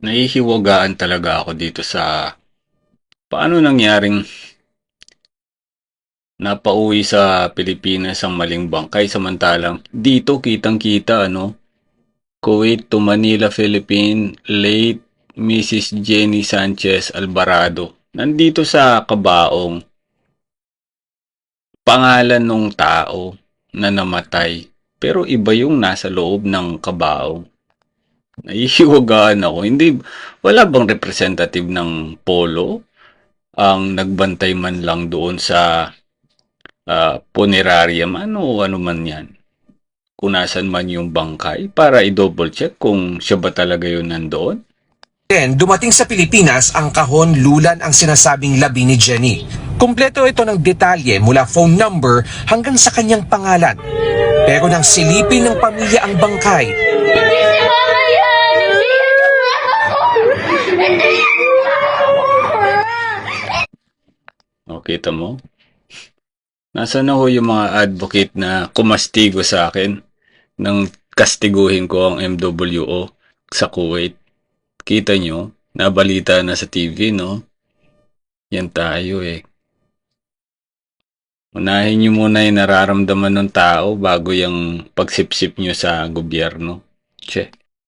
nahihiwagaan talaga ako dito sa paano nangyaring napauwi sa Pilipinas ang maling bangkay samantalang dito kitang-kita ano Kuwait to Manila, Philippine, late Mrs. Jenny Sanchez Alvarado. Nandito sa kabaong pangalan ng tao na namatay. Pero iba yung nasa loob ng kabaong. Nahihiwagaan ako. Hindi, wala bang representative ng polo ang nagbantay man lang doon sa ah, punerarium, ano ano man yan. Kung nasan man yung bangkay para i-double check kung siya ba talaga yun nandoon. Then, dumating sa Pilipinas ang kahon lulan ang sinasabing labi ni Jenny. Kumpleto ito ng detalye mula phone number hanggang sa kanyang pangalan. Pero nang silipin ng pamilya ang bangkay, Hindi si Mama yan! Hindi yan ako! Hindi yan ako! O, kita mo? Nasaan na ho yung mga advocate na kumastigo sa akin nang kastiguhin ko ang MWO sa Kuwait? Kita nyo? Nabalita na sa TV, no? Yan tayo eh. Unahin nyo muna yung nararamdaman ng tao bago yung pagsipsip nyo sa gobyerno. Che.